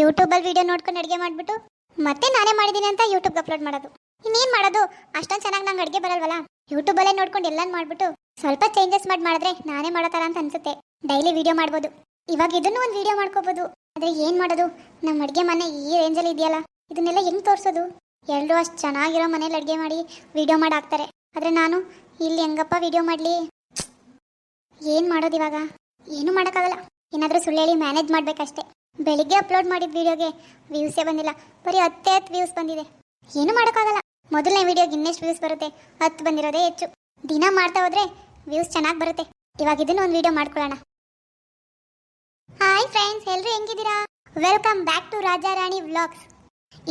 ಯೂಟ್ಯೂಬಲ್ಲಿ ವಿಡಿಯೋ ನೋಡ್ಕೊಂಡು ಅಡುಗೆ ಮಾಡಿಬಿಟ್ಟು ಮತ್ತೆ ನಾನೇ ಮಾಡಿದ್ದೀನಿ ಅಂತ ಯೂಟ್ಯೂಬ್ಗೆ ಅಪ್ಲೋಡ್ ಮಾಡೋದು. ಇನ್ನೇನು ಮಾಡೋದು? ಅಷ್ಟೊಂದು ಚೆನ್ನಾಗಿ ನಂಗೆ ಅಡುಗೆ ಬರಲ್ವಲ್ಲ? ಯೂಟ್ಯೂಬಲ್ಲೇ ನೋಡ್ಕೊಂಡು ಎಲ್ಲ ಮಾಡಿಬಿಟ್ಟು ಸ್ವಲ್ಪ ಚೇಂಜಸ್ ಮಾಡಿ ಮಾಡಿದ್ರೆ ನಾನೇ ಮಾಡೋ ಅಂತ ಅನ್ಸುತ್ತೆ. ಡೈಲಿ ವಿಡಿಯೋ ಮಾಡ್ಬೋದು. ಇವಾಗ ಇದನ್ನು ಒಂದು ವಿಡಿಯೋ ಮಾಡ್ಕೋಬೋದು. ಆದರೆ ಏನು ಮಾಡೋದು? ನಮ್ಮ ಅಡುಗೆ ಮನೆ ಈ ರೇಂಜಲ್ಲಿ ಇದೆಯಲ್ಲ? ಇದನ್ನೆಲ್ಲ ಹೆಂಗೆ ತೋರಿಸೋದು? ಎಲ್ಲರೂ ಅಷ್ಟು ಚೆನ್ನಾಗಿರೋ ಮನೇಲಿ ಅಡುಗೆ ಮಾಡಿ ವಿಡಿಯೋ ಮಾಡಿ ಹಾಕ್ತಾರೆ. ಆದರೆ ನಾನು, ಇಲ್ಲಿ ಹೆಂಗಪ್ಪ ವಿಡಿಯೋ ಮಾಡಲಿ? ಏನು ಮಾಡೋದು ಇವಾಗ? ಏನೂ ಮಾಡೋಕ್ಕಾಗಲ್ಲ. ಏನಾದರೂ ಸುಳ್ಳು ಹೇಳಿ ಮ್ಯಾನೇಜ್ ಮಾಡಬೇಕಷ್ಟೇ. ಬೆಳಿಗ್ಗೆ ಅಪ್ಲೋಡ್ ಮಾಡಿದ ವಿಡಿಯೋಗೆ ವ್ಯೂಸೇ ಬಂದಿಲ್ಲ. ಬರೀ ಹತ್ತೇ ಹತ್ತು ವ್ಯೂಸ್ ಬಂದಿದೆ. ಏನು ಮಾಡೋಕ್ಕಾಗಲ್ಲ. ಮೊದಲನೇ ವಿಡಿಯೋಗೆ ಇನ್ನೆಷ್ಟು ವ್ಯೂಸ್ ಬರುತ್ತೆ? ಹತ್ತು ಬಂದಿರೋದೇ ಹೆಚ್ಚು. ದಿನ ಮಾಡ್ತಾ ಹೋದ್ರೆ ವ್ಯೂಸ್ ಚೆನ್ನಾಗಿ ಬರುತ್ತೆ. ಇವಾಗ ಇದನ್ನು ಒಂದು ವಿಡಿಯೋ ಮಾಡ್ಕೊಳ್ಳೋಣ. ಹಾಯ್ ಫ್ರೆಂಡ್ಸ್ ಎಲ್ಲರೂ ಹೆಂಗಿದ್ದೀರಾ? Welcome back to Raja Rani vlogs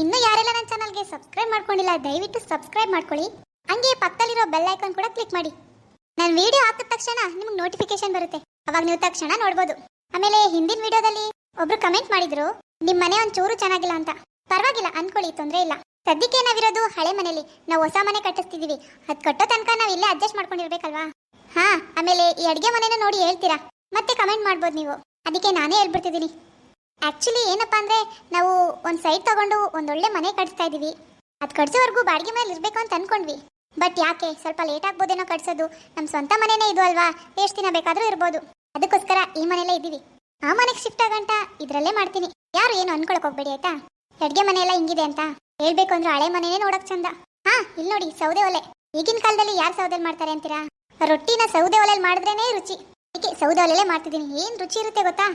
ಇನ್ನೂ ಯಾರೆಲ್ಲ ನನ್ನ ಚಾನಲ್ಗೆ ಸಬ್ಸ್ಕ್ರೈಬ್ ಮಾಡ್ಕೊಂಡಿಲ್ಲ, ದಯವಿಟ್ಟು ಸಬ್ಸ್ಕ್ರೈಬ್ ಮಾಡ್ಕೊಳ್ಳಿ. ಹಂಗೆ ಪಕ್ಕದಲ್ಲಿರೋ ಬೆಲ್ ಐಕನ್ ಕೂಡ ಕ್ಲಿಕ್ ಮಾಡಿ. ನಾನು ವಿಡಿಯೋ ಹಾಕಿದ ತಕ್ಷಣ ನಿಮ್ಗೆ ನೋಟಿಫಿಕೇಶನ್ ಬರುತ್ತೆ. ಅವಾಗ ನೀವು ತಕ್ಷಣ ನೋಡ್ಬೋದು. ಆಮೇಲೆ ಹಿಂದಿನ ವಿಡಿಯೋದಲ್ಲಿ ಒಬ್ರು ಕಮೆಂಟ್ ಮಾಡಿದ್ರು ನಿಮ್ಮ ಮನೆ ಒಂಚೂರು ಚೆನ್ನಾಗಿಲ್ಲ ಅಂತ. ಪರವಾಗಿಲ್ಲ, ಅನ್ಕೊಳ್ಳಿ, ತೊಂದರೆ ಇಲ್ಲ. ಸದ್ಯಕ್ಕೆ ನಾವಿರೋದು ಹಳೆ ಮನೇಲಿ. ನಾವು ಹೊಸ ಮನೆ ಕಟ್ಟಿಸ್ತಿದೀವಿ. ಅದ್ ಕಟ್ಟೋ ತನಕ ನಾವು ಇಲ್ಲೇ ಅಡ್ಜಸ್ಟ್ ಮಾಡ್ಕೊಂಡಿರ್ಬೇಕಲ್ವಾ? ಹಾ, ಆಮೇಲೆ ಈ ಅಡ್ಗೆ ಮನೆನ ನೋಡಿ ಹೇಳ್ತೀರಾ? ಮತ್ತೆ ಕಮೆಂಟ್ ಮಾಡ್ಬೋದು ನೀವು. ಅದಕ್ಕೆ ನಾನೇ ಹೇಳ್ಬಿಡ್ತಿದ್ದೀನಿ. ಆಕ್ಚುಲಿ ಏನಪ್ಪಾ ಅಂದ್ರೆ, ನಾವು ಒಂದು ಸೈಟ್ ತಗೊಂಡು ಒಂದೊಳ್ಳೆ ಮನೆ ಕಟ್ಸ್ತಾ ಇದೀವಿ. ಅದು ಕಟ್ಸೋವರೆಗೂ ಬಾಡಿಗೆ ಮೇಲೆ ಇರಬೇಕು ಅಂತ ಅನ್ಕೊಂಡ್ವಿ. ಬಟ್ ಯಾಕೆ? ಸ್ವಲ್ಪ ಲೇಟ್ ಆಗ್ಬೋದೇನೋ ಕಟ್ಸೋದು. ನಮ್ಮ ಸ್ವಂತ ಮನೆನೇ ಇದು ಅಲ್ವಾ? ಎಷ್ಟು ದಿನ ಬೇಕಾದ್ರೂ ಇರ್ಬೋದು. ಅದಕ್ಕೋಸ್ಕರ ಈ ಮನೆಯಲ್ಲೇ ಇದ್ದೀವಿ ಆ ಮನೆಗೆ ಶಿಫ್ಟ್ ಆಗಂಟ ಇದ್ರಲ್ಲೇ ಮಾಡ್ತೀನಿ. ಯಾರು ಏನು ಅನ್ಕೊಳಕ್ ಹೋಗ್ಬೇಡಿ ಆಯ್ತಾ? ಅಡ್ಗೆ ಮನೆ ಎಲ್ಲ ಹಿಂಗಿದೆ ಅಂತ ಹೇಳ್ಬೇಕು ಅಂದ್ರೆ ಹಳೆ ಮನೆನೇ ನೋಡಕ್ ಚಂದ. ಹಾ ಇಲ್ಲಿ ನೋಡಿ ಸೌದೆ ಒಲೆ. ಈಗಿನ ಕಾಲದಲ್ಲಿ ಯಾರು ಸೌದೆಲ್ ಮಾಡ್ತಾರೆ ಅಂತೀರಾ? ರೊಟ್ಟಿನ ಸೌದೆ ಒಲೆಯಲ್ಲಿ ಮಾಡಿದ್ರೇನೆ ರುಚಿ. ಈಗ ಸೌದೆ ಒಲೆಯಲ್ಲೇ ಮಾಡ್ತಿದ್ದೀನಿ. ಏನ್ ರುಚಿ ಇರುತ್ತೆ ಗೊತ್ತಾ?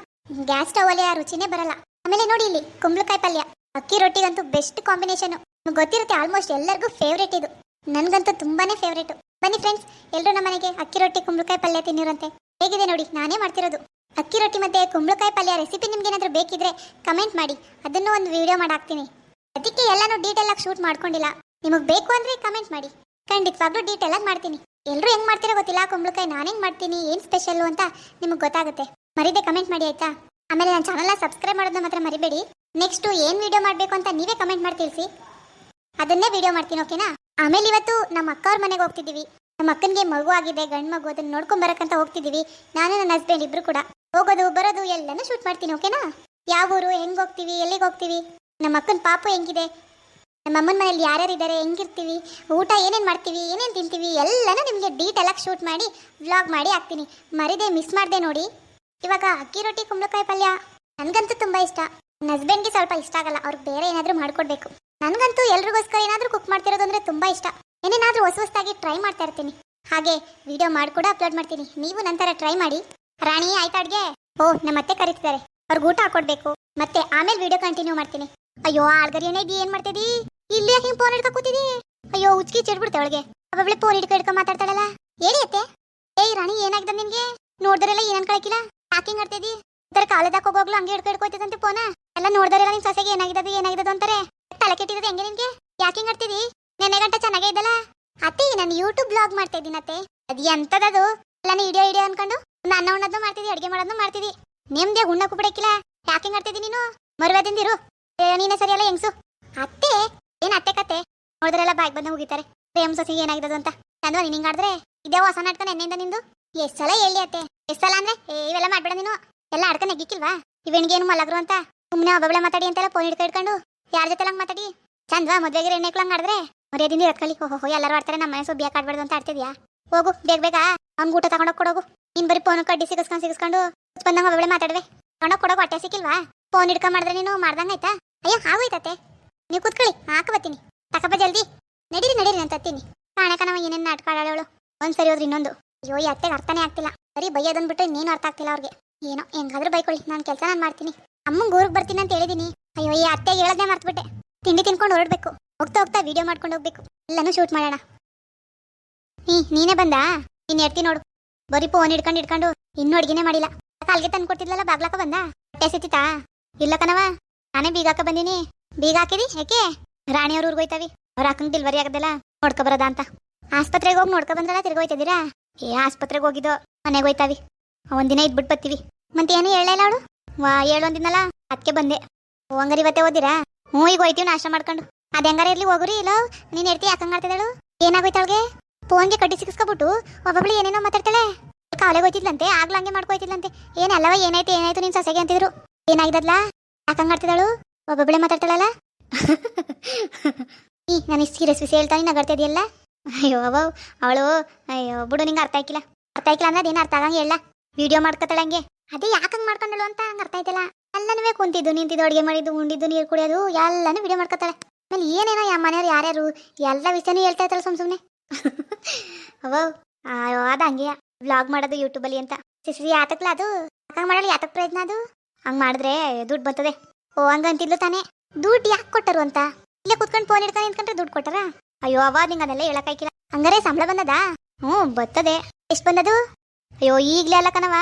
ಗ್ಯಾಸ್ ಸ್ಟವ್ ಒಲೆ ರುಚಿನೇ ಬರಲ್ಲ. ಆಮೇಲೆ ನೋಡಿ ಇಲ್ಲಿ ಕುಂಬಳಕಾಯಿ ಪಲ್ಯ. ಅಕ್ಕಿ ರೊಟ್ಟಿಗಂತೂ ಬೆಸ್ಟ್ ಕಾಂಬಿನೇಷನ್. ಗೊತ್ತಿರುತ್ತೆ ಆಲ್ಮೋಸ್ಟ್ ಎಲ್ಲರಿಗೂ ಫೇವ್ರೇಟ್ ಇದು. ನನಗಂತೂ ತುಂಬಾನೇ ಫೇವ್ರೇಟ್ ಬನ್ನಿ ಫ್ರೆಂಡ್ಸ್ ಎಲ್ಲರೂ ನಮ್ಮ ಮನೆಗೆ ಅಕ್ಕಿ ರೊಟ್ಟಿ, ಕುಂಬಳಕಾಯಿ ಪಲ್ಯ ತಿನ್ನಿರಂತೆ ಹೇಗಿದೆ ನೋಡಿ? ನಾನೇ ಮಾಡ್ತಿರೋದು. ಅಕ್ಕಿ ರೊಟ್ಟಿ ಮತ್ತೆ ಕುಂಬಳಕಾಯಿ ಪಲ್ಯ ರೆಸಿಪಿ ನಿಮ್ಗೆ ಏನಾದರೂ ಬೇಕಿದ್ರೆ ಕಮೆಂಟ್ ಮಾಡಿ. ಅದನ್ನು ಒಂದು ವಿಡಿಯೋ ಮಾಡಿ ಹಾಕ್ತೀನಿ. ಅದಕ್ಕೆ ಎಲ್ಲಾನು ಡೀಟೇಲ್ ಆಗಿ ಶೂಟ್ ಮಾಡ್ಕೊಂಡಿಲ್ಲ. ನಿಮಗೆ ಬೇಕು ಅಂದ್ರೆ ಕಮೆಂಟ್ ಮಾಡಿ. ಖಂಡಿತವಾಗ್ಲೂ ಡೀಟೇಲ್ ಆಗಿ ಮಾಡ್ತೀನಿ. ಎಲ್ಲರೂ ಹೆಂಗ್ ಮಾಡ್ತೀರೋ ಗೊತ್ತಿಲ್ಲ, ಕುಂಬಳಕಾಯಿ ನಾನು ಹೆಂಗ್ ಮಾಡ್ತೀನಿ, ಏನು ಸ್ಪೆಷಲ್ ಅಂತ ನಿಮಗೆ ಗೊತ್ತಾಗುತ್ತೆ. ಮರಿದೆ ಕಮೆಂಟ್ ಮಾಡಿ ಆಯ್ತಾ? ಆಮೇಲೆ ನನ್ನ ಚಾನಲ್ನ ಸಬ್ಸ್ಕ್ರೈಬ್ ಮಾಡೋದನ್ನ ಮಾತ್ರ ಮರಿಬೇಡಿ. ನೆಕ್ಸ್ಟ್ ಏನ್ ವಿಡಿಯೋ ಮಾಡಬೇಕು ಅಂತ ನೀವೇ ಕಮೆಂಟ್ ಮಾಡಿ ತಿಳಿಸಿ. ಅದನ್ನೇ ವಿಡಿಯೋ ಮಾಡ್ತೀನಿ ಓಕೆನಾ ಆಮೇಲೆ ಇವತ್ತು ನಮ್ಮ ಅಕ್ಕ ಅವ್ರ ಮನೆಗೆ ಹೋಗ್ತಿದ್ದೀವಿ. ನಮ್ಮ ಅಕ್ಕನಿಗೆ ಮಗು ಆಗಿದೆ, ಗಂಡು ಮಗು, ಅದನ್ನ ನೋಡ್ಕೊಂಡ್ ಬರಕಂತ ಹೋಗ್ತಿದ್ದೀವಿ. ನಾನು ನನ್ನ ಹಸ್ಬೆಂಡ್ ಇಬ್ರು ಕೂಡ. ಹೋಗೋದು, ಬರೋದು, ಎಲ್ಲನೂ ಶೂಟ್ ಮಾಡ್ತೀನಿ ಓಕೆನಾ ಯಾವ ಊರು, ಹೆಂಗೆ ಹೋಗ್ತೀವಿ, ಎಲ್ಲಿಗೆ ಹೋಗ್ತೀವಿ? ನಮ್ಮ ಅಕ್ಕನ ಪಾಪ ಹೆಂಗಿದೆ? ನಮ್ಮ ಅಮ್ಮನ ಮನೇಲಿ ಯಾರ್ಯಾರು ಇದ್ದಾರೆ ಹೆಂಗಿರ್ತೀವಿ? ಊಟ ಏನೇನು ಮಾಡ್ತೀವಿ, ಏನೇನು ತಿಂತೀವಿ, ಎಲ್ಲನೂ ನಿಮಗೆ ಡೀಟೇಲ್ ಆಗಿ ಶೂಟ್ ಮಾಡಿ ವ್ಲಾಗ್ ಮಾಡಿ ಹಾಕ್ತೀನಿ. ಮರಿದೆ ಮಿಸ್ ಮಾಡಿದೆ ನೋಡಿ. ಇವಾಗ ಅಕ್ಕಿ ರೊಟ್ಟಿ, ಕುಂಬಳಕಾಯಿ ಪಲ್ಯ, ನನಗಂತೂ ತುಂಬ ಇಷ್ಟ. ನನ್ನ ಹಸ್ಬೆಂಡ್ಗೆ ಸ್ವಲ್ಪ ಇಷ್ಟ ಆಗಲ್ಲ, ಅವ್ರಿಗೆ ಬೇರೆ ಏನಾದರೂ ಮಾಡಿಕೊಡ್ಬೇಕು. ನನಗಂತೂ ಎಲ್ರಿಗೋಸ್ಕರ ಏನಾದರೂ ಕುಕ್ ಮಾಡ್ತಿರೋದು ಅಂದರೆ ತುಂಬ ಇಷ್ಟ. ಏನೇನಾದರೂ ಹೊಸ ಹೊಸದಾಗಿ ಟ್ರೈ ಮಾಡ್ತಾ ಇರ್ತೀನಿ. ಹಾಗೆ ವಿಡಿಯೋ ಮಾಡಿ ಕೂಡ ಅಪ್ಲೋಡ್ ಮಾಡ್ತೀನಿ. ನೀವು ನಂತರ ಟ್ರೈ ಮಾಡಿ. ರಾಣಿ, ಆಯ್ತಾ ಅಡ್ಗೆ? ಓ ನಮ್ಮ ಅತ್ತೆ ಕರೀತಿದ್ದಾರೆ ಅವ್ರಿಗೆ ಊಟ ಹಾಕೊಡ್ಬೇಕು. ಮತ್ತೆ ಆಮೇಲೆ ವಿಡಿಯೋ ಕಂಟಿನ್ಯೂ ಮಾಡ್ತೀನಿ. ಅಯ್ಯೋ ಆಳ್ಗರಿಯನೇ ಇದ್ದೀ, ಏನ್ ಮಾಡ್ತಿದಿ? ಇಲ್ಲಿ ಹಿಂಗ್ ಫೋನ್ ಹಿಡ್ಕೊ ಕೂತಿದಿ. ಅಯ್ಯೋ, ಉಚ್ಕಿ ಚಿಡ್ಬಿಡ್ತೆ ಅವಳಿಗೆ. ಅವಳೆ ಫೋನ್ ಹಿಡ್ಕೊ ಹಿಡ್ಕೊ ಮಾತಾಡ್ತಾಳಲ್ಲ. ಹೇಳಿ ಅತ್ತೆ. ಏಯ್, ರಾಣಿ, ಏನಾಗ್ದ ನಿನ್ಗೆ? ನೋಡ್ದರೆಲ್ಲ ಏನ್ ಅನ್ಕೊಳಕಿಲ್ಲ? ಯಾಕಿಂಗ್ ಆಡ್ತಿದಿ? ಇತರ ಕಾಲೇಜಾಗ ಹೋಗೋಗ್ಲು ಹಂಗೆ ಹಿಡ್ಕೊ ಹಿಡ್ಕೊಯ್ತದಂತೆ ಫೋನ ಎಲ್ಲ ನೋಡ್ದರೆಲ್ಲ ನಿನ್ ಸೊಸೆಗೆ ಏನಾಗಿದ್ದು ಏನಾಗಿದ್ದು ಅಂತಾರೆ. ತಲೆ ಕೆಟ್ಟಿರೋದು ಹೆಂಗೆ ನಿನ್ಗೆ? ಯಾಕಿಂಗ್ ಆಡ್ತಿದಿ? ನೆನ್ನೆ ಗಂಟೆ ಚೆನ್ನಾಗೇ ಇದ್ದಲ್ಲ? ಅತ್ತೆ, ನಾನು ಯೂಟ್ಯೂಬ್ ಬ್ಲಾಗ್ ಮಾಡ್ತಾ ಇದ್ದೀನಿ ಅದು ಎಂತದದು? ಎಲ್ಲ ಇಡಿಯೋ ಇಡಿಯೋ ಅನ್ಕೊಂಡು? ನನ್ನ ಉಣ್ಣದ್ದು ಮಾಡ್ತಿದಿ, ಅಡುಗೆ ಮಾಡೋದು ಮಾಡ್ತಿದಿ. ನಿಮ್ದೇ ಉಣ್ಣಕ್ಕೂ ಬಿಡಕ್ಕಿಲ್ಲ ಯಾಕೆ ಮಾಡ್ತಿದ್ದಿ ನೀನು? ಮರುವೆದಿಂದಿರು ನೀನೇ ಸರಿಯಲ್ಲ, ಹೆಂಗ್ಸು? ಅತ್ತೆ? ಏನ್ ಅತ್ತೆ ಕತೆ? ನೋಡಿದ್ರೆಲ್ಲ ಬಾಯ್ಗೆ ಬಂದು ಮುಗಿತಾರೆ. ಪ್ರೇಮ್ ಸೊಸಿಗೆ ಏನಾಗಿದ್ದು ಅಂತ. ಚಂದ ನೀನ್ ಹಿಂಗಾಡಿದ್ರೆ ಇದೇ ಹೊಸ ನಾಟಕ ನೆನ್ನೆಯಿಂದ ನಿಂದು? ಎಷ್ಟ್ ಸಲ ಹೇಳಿ ಅತ್ತೆ? ಎಷ್ಟ್ ಸಲ ಅಂದ್ರೆ? ಇವೆಲ್ಲ ಮಾಡ್ಬೇಡ ನೀನು. ಎಲ್ಲ ಅಡ್ಕ ನೆಗ್ಗಿಕ್ಕಿಲ್ವಾ? ಇವೆಣ್ಗೇನು ಮಲಗ್ರು ಅಂತ? ಸುಮ್ಮನೆ ಒಬ್ಬೊಬ್ಳೆ ಮಾತಾಡಿ ಅಂತೆಲ್ಲ ಫೋನ್ ಹಿಡ್ಕೊ ಹಿಡ್ಕೊಂಡು ಯಾರ ಜೊತೆ ಹಂಗ್ ಮಾತಾಡಿ? ಚಂದ್ವಾ, ಮದ್ವೆಗೆ ಎಣ್ಣೆಕ್ಲಂಗ್ ಆಡಿದ್ರೆ ಮರ್ಯಾದಿಂದ ಎತ್ಕೊಳ್ಳಿ ಓಹೋ ಎಲ್ಲರೂ ಆಡ್ತಾರೆ ನಮ್ಮ ಮನೆ ಸುಬ್ಬಿಯಾಕ ಅಂತ ಆಡ್ತಿದ್ಯಾ? ಹೋಗು, ಬೇಗ ಬೇಗ. ಅಂಗೂಟ ಊಟ ತಗೊಂಡೋಗ್ ಕೊಡೋಗು. ನೀನ್ ಬರೀ ಫೋನ್ ಕಡ್ಡಿ ಸಿಗಸ್ಕೊಂಡ್ ಸಿಗಸ್ಕೊಂಡು ಬಂದಂಗ ಒಬ್ಬಳೆ ಮಾತಾಡ್ವೆ ಕಣ ಕೊಡೋಗು ಹೊಟ್ಟೆ ಸಿಕ್ಕಿಲ್ವಾ? ಫೋನ್ ಹಿಡ್ಕೊಂಡ್ ಮಾಡಿದ್ರೆ ನೀನು ಮಾಡ್ದಂಗ ಆಯ್ತಾ? ಅಯ್ಯೋ ಆಗೋಯ್ತತೆ ನೀವು ಕೂತ್ಕೊಳ್ಳಿ, ಹಾಕ ಬತ್ತೀನಿ ತಕಪ್ಪ ಜಲ್ದಿ. ನಡೀರಿ ನಡೀರಿ ನಾನು ತತ್ತೀನಿ ಕಾಣಕ ನಾವು ಏನೇನು ನಾಟಕ ಒಂದ್ ಸರಿ ಹೋದ್ರೆ ಇನ್ನೊಂದು. ಅಯ್ಯೋ, ಈ ಅತ್ತೆಗೆ ಅರ್ಥನೇ ಆಗ್ತಿಲ್ಲ. ಬರೀ ಬೈಯೋದನ್ ಬಿಟ್ರೆ ಇನ್ನೇನು ಅರ್ಥ ಆಗ್ತಿಲ್ಲ ಅವ್ರಿಗೆ. ಏನೋ, ಹೆಂಗಾದ್ರೂ ಬೈಕೊಳ್ಳಿ ನಾನು ಕೆಲಸ ನಾನು ಮಾಡ್ತೀನಿ. ಅಮ್ಮಂಗೆ ಊರಿಗೆ ಬರ್ತೀನಿ ಅಂತ ಹೇಳಿದೀನಿ. ಅಯ್ಯೋ, ಈ ಅತ್ತೆ ಹೇಳೋದೇ ಮರ್ತ್ಬಿಟ್ಟೆ. ತಿಂಡಿ ತಿನ್ಕೊಂಡು ಹೊರಡ್ಬೇಕು. ಹೋಗ್ತಾ ಹೋಗ್ತಾ ವಿಡಿಯೋ ಮಾಡ್ಕೊಂಡು ಹೋಗ್ಬೇಕು. ಎಲ್ಲನೂ ಶೂಟ್ ಮಾಡೋಣ. ನೀ ನೀನೇ ಬಂದಾ? ನೀನ್ ಎಡ್ತಿ ನೋಡು. ಬರೀ ಫೋನ್ ಹಿಡ್ಕೊಂಡು ಹಿಡ್ಕೊಂಡು ಇನ್ನೂ ಅಡ್ಗೆನೇ ಮಾಡಿಲ್ಲ. ಕಾಲ್ಗೆ ತಂದು ಕೊಟ್ಟಿದ್ಲಲ್ಲ ಬಾಗ್ಲಾಕ ಬಂದ? ಹೊಟ್ಟೆ ಇಲ್ಲ ಕಣವ ನಾನೇ ಬೀಗಾಕ ಬಂದೀನಿ. ಬೀಗ ಹಾಕಿದಿ? ಯಾಕೆ? ರಾಣಿಯವ್ರ ಊರ್ಗ್ ಹೋಯ್ತಾವಿ. ಅವ್ರ ಹಾಕಂಗ್ ಡಿಲ್ವರಿ ಆಗದಲ್ಲ ನೋಡ್ಕೊ ಬರೋದ ಅಂತ. ಆಸ್ಪತ್ರೆಗೆ ಹೋಗಿ ನೋಡ್ಕೊ ಬಂದ್ರಲ್ಲ ತಿರ್ಗೋಯ್ತಿದ್ದೀರಾ ಏ, ಆಸ್ಪತ್ರೆಗೆ ಹೋಗಿದ್ದೋ, ಮನೆಗೆ ಹೋಯ್ತಾವಿ. ಒಂದಿನ ಇದ್ಬಿಟ್ಟು ಬರ್ತೀವಿ ಮತ್ತೆ ಏನು ಹೇಳಲ್ಲ ಅವಳು? ವಾ ಹೇಳೊಂದಿನಲ್ಲ ಅದಕ್ಕೆ ಬಂದೆ. ಹಂಗಾರೆ ಇವತ್ತೇ ಓದಿರಾ? ಹ್ಞೂ, ಈಗ ಹೋಯ್ತೀವಿ ನಾಶ ಮಾಡ್ಕೊಂಡು. ಅದು ಹೆಂಗಾರ ಇರ್ಲಿ, ಹೋಗ್ರಿ, ಇಲ್ಲೋ? ನೀನು ಹೇಳ್ತಿ ಯಾಕಂಗ್ ಮಾಡ್ತಿದ್ದಾಳು ಏನಾಗೋಯ್ತು ಫೋನ್ಗೆ ಕಟ್ಟಿ ಸಿಕ್ಸ್ಕೊಬಿಟ್ಟು ಒಬ್ಬೊಬ್ಳು ಏನೇನೋ ಮಾತಾಡ್ತಾಳೆ. ಕಾಲೇಜ್ ಹೋಯ್ತಿದ್ಲಂತೆ ಆಗ್ಲಂಗೆ ಹಂಗೆ ಮಾಡ್ಕೊಯ್ತಿದ್ಲಂತೆ. ಏನಲ್ಲವ ಏನಾಯ್ತು ಏನಾಯ್ತು ನಿನ್ ಸೊಸೆಗೆ ಅಂತಿದ್ರು. ಏನಾಗಿದ್ದಲ್ಲ ಯಾಕಂಗ್ ಮಾಡ್ತಿದ್ದಾಳು? ಒಬ್ಬೊಬ್ಬಳೆ ಮಾತಾಡ್ತಾಳಲ್ಲ? ಈ, ನಾನು ಇಷ್ಟು ಸೀರಿಯಸ್ ವಿಷಯ ಹೇಳ್ತಾನೆ ನಗರ್ತಾ ಇದೆಯಲ್ಲ? ಅಯ್ಯೋ ಅವ್ ಅವಳು, ಅಯ್ಯೋ, ಬಿಡು, ನಿಂಗೆ ಅರ್ಥ ಆಯ್ಕಿಲ್ಲ. ಅರ್ಥ ಆಯ್ಕಿಲ್ಲ ಅಂದ್ರೆ ಅದೇನು ಅರ್ಥ ಆಗಂಗೆ ಹೇಳ ವಿಡಿಯೋ ಮಾಡ್ಕೊತಾಳೆ ಹಂಗೆ. ಅದೇ ಯಾಕೆ ಹಂಗೆ ಮಾಡ್ಕೊಂಡಳು ಅಂತ ಹಂಗೆ ಅರ್ಥ ಆಯ್ತಲ್ಲ. ಎಲ್ಲನೂ ಕುಂತಿದ್ದು, ನಿಂತಿದ್ದು, ಅಡುಗೆ ಮಾಡಿದ್ದು, ಉಂಡಿದ್ದು, ನೀರು ಕುಡಿಯೋದು, ಎಲ್ಲನೂ ವಿಡಿಯೋ ಮಾಡ್ಕೊತಾಳೆ. ಆಮೇಲೆ ಏನೇನೋ ಮನೆಯವ್ರು ಯಾರ್ಯಾರು, ಎಲ್ಲ ವಿಷಯನೂ ಹೇಳ್ತಾ ಇರ್ತಾಳೆ ಸುಮ್ ಸುಮ್ಮನೆ ಅವ ಅಯ್ಯೋ ಅದು ಹಂಗೆ. ವ್ಲಾಗ್ ಮಾಡೋದು ಯೂಟ್ಯೂಬಲ್ಲಿ ಅಂತ. ಸಿಸಿ ಯಾತಕ್ಲ ಅದು? ಹಂಗೆ ಮಾಡಲ್ಲ, ಯಾತಕ್ ಪ್ರಯತ್ನ ಅದು? ಹಂಗೆ ಮಾಡಿದ್ರೆ ದುಡ್ಡು ಬರ್ತದೆ. ಓ, ಹಂಗಂತಿದ್ಲು ತಾನೇ. ದುಡ್ಡು ಯಾಕೆ ಕೊಟ್ಟರು ಅಂತ? ಇಲ್ಲೇ ಕುತ್ಕೊಂಡು ಫೋನ್ ಹಿಡ್ಕೊಂಡು ನಿಂತ್ಕೊಂಡ್ರೆ ದುಡ್ಡು ಕೊಟ್ಟಾರ? ಅಯ್ಯೋ ಅವ ನಿಂಗೆ ಅದೆಲ್ಲ ಹೇಳಕ್ಕಾಯ್ಕಿಲ್ಲ ಹಂಗಾರೆ ಸಂಬಳ ಬಂದದ? ಹ್ಞೂ, ಬರ್ತದೆ. ಎಷ್ಟು ಬಂದದು? ಅಯ್ಯೋ, ಈಗಲೇ ಅಲ್ಲ ಕಣವ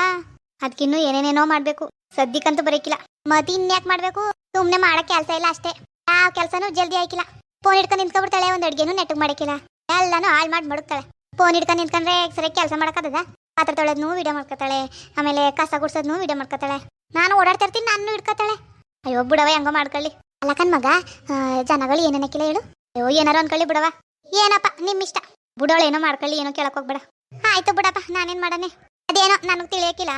ಅದಕ್ಕಿನ್ನೂ ಏನೇನೇನೋ ಮಾಡಬೇಕು. ಸದ್ಯಕ್ಕಂತೂ ಬರೀಕಿಲ್ಲ. ಮತ್ತೆ ಇನ್ಯಾಕೆ ಮಾಡಬೇಕು? ಸುಮ್ಮನೆ ಮಾಡೋ ಕೆಲಸ ಇಲ್ಲ ಅಷ್ಟೇ. ಆ ಕೆಲಸನೂ ಜಲ್ದಿ ಆಯ್ಕಿಲ್ಲ. ಫೋನ್ ಹಿಡ್ಕೊಂಡು ನಿಂತ್ಕೊಬಿಡ್ತಾಳೆ, ಒಂದು ಅಡುಗೆನೂ ನೆಟ್ಟಗೆ ಮಾಡಕ್ಕಿಲ್ಲ. ಎಲ್ಲಾನು ಹಾಳು ಮಾಡಿ ಮಡಗ್ತಾಳೆ ಫೋನ್ ಹಿಡ್ಕೊಂಡು ನಿಂತ್ಕೊಂಡ್ರೆ ಸರಿ ಕೆಲಸ ಮಾಡಕ್ಕದ ಪಾತ್ರ ತೊಳೆದ್ನು ವಿಡಿಯೋ ಮಾಡ್ಕೊತಾಳೆ. ಆಮೇಲೆ ಕಸ ಗುಡ್ಸೋದ್ನು ವಿಡಿಯೋ ಮಾಡ್ಕೊತಾಳೆ. ನಾನು ಓಡಾಡ್ತಾ ಇರ್ತೀನಿ ನಾನು ಹಿಡ್ಕೊತಾಳೆ. ಅಯ್ಯೋ ಬಿಡವ ಹೆಂಗೋ ಮಾಡ್ಕೊಳ್ಳಿ. ಅಲ್ಲ ಕಣ್ ಮಗ ಜನಗಳು ಏನೇನಕ್ಕಿಲ್ಲ ಹೇಳು? ಅಯ್ಯೋ, ಏನಾರು ಅನ್ಕೊಳ್ಳಿ ಬಿಡವ ಏನಪ್ಪ ನಿಮ್ ಇಷ್ಟ ಬಿಡೋಳು, ಏನೋ ಮಾಡ್ಕೊಳ್ಳಿ, ಏನೋ ಕೇಳಕ್ ಹೋಗ್ಬೇಡ. ಆಯ್ತು ಬಿಡಪ್ಪ, ನಾನೇನ್ ಮಾಡನೆ? ಅದೇನೋ ನನಗೆ ತಿಳಿಯಕ್ಕಿಲ್ಲ.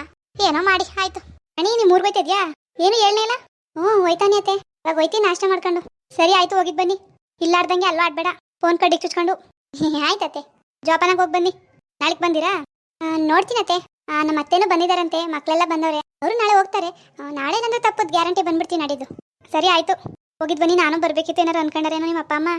ಏನೋ ಮಾಡಿ, ಆಯ್ತು. ಅಣಿ ನೀ ಮೂರ್ ಬೈತಿದ್ಯಾ ಏನು ಹೇಳ್ನೇ ಇಲ್ಲ? ಹ್ಞೂ, ಹೋಯ್ತಾನೆ ಅತ್ತೆ. ಇವಾಗ ಹೋಯ್ತೀನಿ ನಾಷ್ಟ ಮಾಡ್ಕೊಂಡು. ಸರಿ, ಆಯ್ತು, ಹೋಗಿದ್ ಬನ್ನಿ. ಇಲ್ಲಾರ್ದಂಗೆ ಅಲ್ವಾ ಆಡ್ಬೇಡ. ಫೋನ್ ಕಡ್ಡಿ ಚುಚ್ಕೊಂಡು ಆಯ್ತತ್ತೆ ಜೋಪಾನಾಗ ಹೋಗಿ ಬನ್ನಿ. ನಾಳೆಗೆ ಬಂದಿರಾ? ಆ, ನೋಡ್ತೀನಿ ಅತ್ತೆ. ಆ, ನಮ್ಮ ಅತ್ತೆನೂ ಬಂದಿದಾರಂತೆ ಮಕ್ಕಳೆಲ್ಲ ಬಂದವ್ರೆ. ಅವರು ನಾಳೆ ಹೋಗ್ತಾರೆ. ನಾಳೆ ನಂದು ತಪ್ಪದ್ ಗ್ಯಾರಂಟಿ ಬಂದ್ಬಿಡ್ತೀನಿ ನಾಡಿದ್ದು ಸರಿ ಆಯ್ತು. ಹೋಗಿದ್ ಬನ್ನಿ ನಾನು ಬರ್ಬೇಕಿತ್ತು ಏನಾರು ಅನ್ಕೊಂಡಾರೇನೋ ನಿಮ್ಮ ಅಪ್ಪ ಅಮ್ಮ.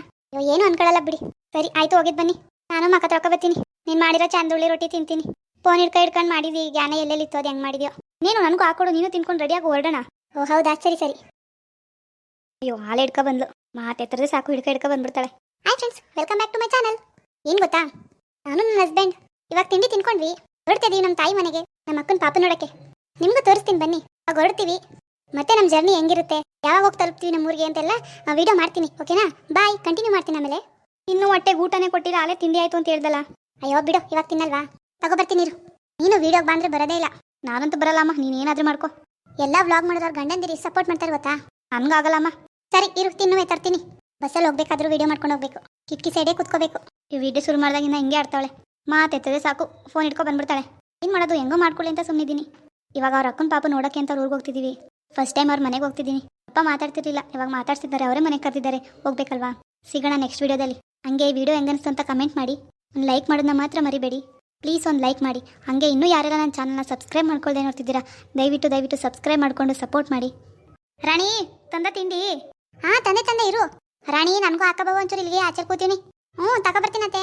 ಏನು ಅನ್ಕೊಳ್ಳಲ್ಲ ಬಿಡಿ. ಸರಿ ಆಯ್ತು ಹೋಗಿದ್ ಬನ್ನಿ. ನಾನು ಮಕ್ಕ ತೊಳ್ಕೊ ಬರ್ತೀನಿ. ನೀನ್ ಮಾಡಿರೋ ಚಂದುಳ್ಳಿ ರೊಟ್ಟಿ ತಿಂತೀನಿ. ಫೋನ್ ಹಿಡ್ಕೊ ಹಿಡ್ಕೊಂಡು ಮಾಡಿದಿ ಜ್ಞಾನ ಎಲ್ಲೆಲ್ಲಿ ಇತ್ತು ಅದು ಹೆಂಗ್ ಮಾಡಿದ್ಯೋ. ನೀನು ನನಗೂ ಹಾಕೊಡು ನೀನು ತಿನ್ಕೊಂಡು ರೆಡಿಯಾಗಿ ಹೊರಡೋಣ. ಓ ಹೌದಾ? ಸರಿ ಸರಿ. ಅಯ್ಯೋ ಹಾಲು ಹಿಡ್ಕೊ ಬಂದ್ಲು. ಮಾತೆತ್ತರದೇ ಸಾಕು ಹಿಡ್ಕೊ ಹಿಡ್ಕೊ ಬಂದ್ಬಿಡ್ತಾಳೆ. Hi friends welcome back to my channel ಏನು ಗೊತ್ತಾ? ನಾನು ನನ್ನ ಹಸ್ಬೆಂಡ್ ಇವಾಗ ತಿಂಡಿ ತಿನ್ಕೊಂಡ್ವಿ. ಹೊರಡ್ತಿದೀವಿ ನಮ್ಮ ತಾಯಿ ಮನೆಗೆ ನಮ್ಮ ಅಕ್ಕನ ಪಾಪ ನೋಡಕ್ಕೆ. ನಿಮ್ಗೂ ತೋರಿಸ್ತೀನಿ ಬನ್ನಿ. ಅವಾಗ ಹೊರಡ್ತೀವಿ. ಮತ್ತೆ ನಮ್ಮ ಜರ್ನಿ ಹೆಂಗಿರುತ್ತೆ? ಯಾವಾಗ ಹೋಗಿ ತಲುಪ್ತೀವಿ ನಮ್ಮ ಊರಿಗೆ ಅಂತೆಲ್ಲ ವಿಡಿಯೋ ಮಾಡ್ತೀನಿ ಓಕೆನಾ ಬಾಯ್ ಕಂಟಿನ್ಯೂ ಮಾಡ್ತೀನಿ ಆಮೇಲೆ. ಇನ್ನೂ ಹೊಟ್ಟೆಗೆ ಊಟನೇ ಕೊಟ್ಟಿಲ್ಲ, ಆಲೇ ತಿಂಡಿ ಆಯ್ತು ಅಂತ ಹೇಳ್ದಲ್ಲ. ಅಯ್ಯೋ, ಬಿಡು, ಇವಾಗ ತಿನ್ನಲ್ವಾ? ತಗೋಬರ್ತೀನಿ ಇರು. ನೀನು ವಿಡಿಯೋಗೆ ಬಂದ್ರೆ ಬರೋದೇ ಇಲ್ಲ. ನಾನಂತೂ ಬರಲ್ಲಮ್ಮ ನೀನು ಏನಾದ್ರೂ ಮಾಡ್ಕೋ. ಎಲ್ಲ ವ್ಲಾಗ್ ಮಾಡಿದವ್ರು ಗಂಡಂದಿರಿ ಸಪೋರ್ಟ್ ಮಾಡ್ತಾರೆ ಗೊತ್ತಾ? ನನ್ಗಾಗಲ್ಲಮ್ಮ ಸರಿ, ಇರು, ತಿನ್ನುವೆ, ತರ್ತೀನಿ. ಬಸ್ಸಲ್ಲಿ ಹೋಗ್ಬೇಕಾದ್ರೂ ವೀಡಿಯೋ ಮಾಡ್ಕೊಂಡು ಹೋಗ್ಬೇಕು. ಕಿಟಕಿ ಸೈಡೇ ಕುತ್ಕೋಬೇಕು. ಈ ವಿಡಿಯೋ ಶುರು ಮಾಡಿದಾಗಿಂದ ಹಿಂಗೆ ಆಡ್ತಾಳೆ. ಮಾತೆತ್ತದೆ ಸಾಕು. ಫೋನ್ ಇಟ್ಕೊ ಬಂದ್ಬಿಡ್ತಾಳೆ. ಏನು ಮಾಡೋದು? ಹೆಂಗೋ ಮಾಡ್ಕೊಳ್ಳಿ ಅಂತ ಸುಮ್ಮನಿದ್ದೀನಿ ಇವಾಗ ಅವ್ರ ಅಕ್ಕನ ಪಾಪ ನೋಡೋಕೆ ಅಂತ ಊರಿಗೆ ಹೋಗ್ತಿದ್ದೀವಿ ಫಸ್ಟ್ ಟೈಮ್ ಅವ್ರ ಮನೆಗೆ ಹೋಗ್ತಿದ್ದೀನಿ ಅಪ್ಪ ಮಾತಾಡ್ತಿರ್ಲಿಲ್ಲ. ಇವಾಗ ಮಾತಾಡ್ತಿದ್ದಾರೆ ಅವರೇ ಮನೆಗೆ ಕರೆದಿದ್ದಾರೆ. ಹೋಗ್ಬೇಕಲ್ವಾ? ಸಿಗೋಣ ನೆಕ್ಸ್ಟ್ ವಿಡಿಯೋದಲ್ಲಿ ಹಂಗೆ ಈ ವಿಡಿಯೋ ಅನಿಸ್ತು ಅಂತ ಕಮೆಂಟ್ ಮಾಡಿ. ಒಂದು ಲೈಕ್ ಮಾಡೋದನ್ನ ಮಾತ್ರ ಮರಿಬೇಡಿ. ಪ್ಲೀಸ್ ಒಂದು ಲೈಕ್ ಮಾಡಿ. ಹಾಗೆ ಇನ್ನೂ ಯಾರೆಲ್ಲ ನನ್ನ ಚಾನಲ್ನ ಸಬ್ಸ್ಕ್ರೈಬ್ ಮಾಡ್ಕೊಳ್ಳದೆ ನೋಡ್ತಿದ್ದೀರಾ, ದಯವಿಟ್ಟು ದಯವಿಟ್ಟು ಸಬ್ಸ್ಕ್ರೈಬ್ ಮಾಡಿಕೊಂಡು ಸಪೋರ್ಟ್ ಮಾಡಿ. ರಾಣಿ, ತಂದ ತಿಂಡಿ? ಹಾಂ, ತಂದೆ ತಂದೆ, ಇರು. ರಾಣಿ ನನಗೂ ಹಾಕಬೋ ಒಂಚೂರು ಇಲ್ಲಿಗೆ ಆಚೆ ಕೂತೀನಿ. ಹ್ಞೂ ತಗೊಬರ್ತೀನತ್ತೆ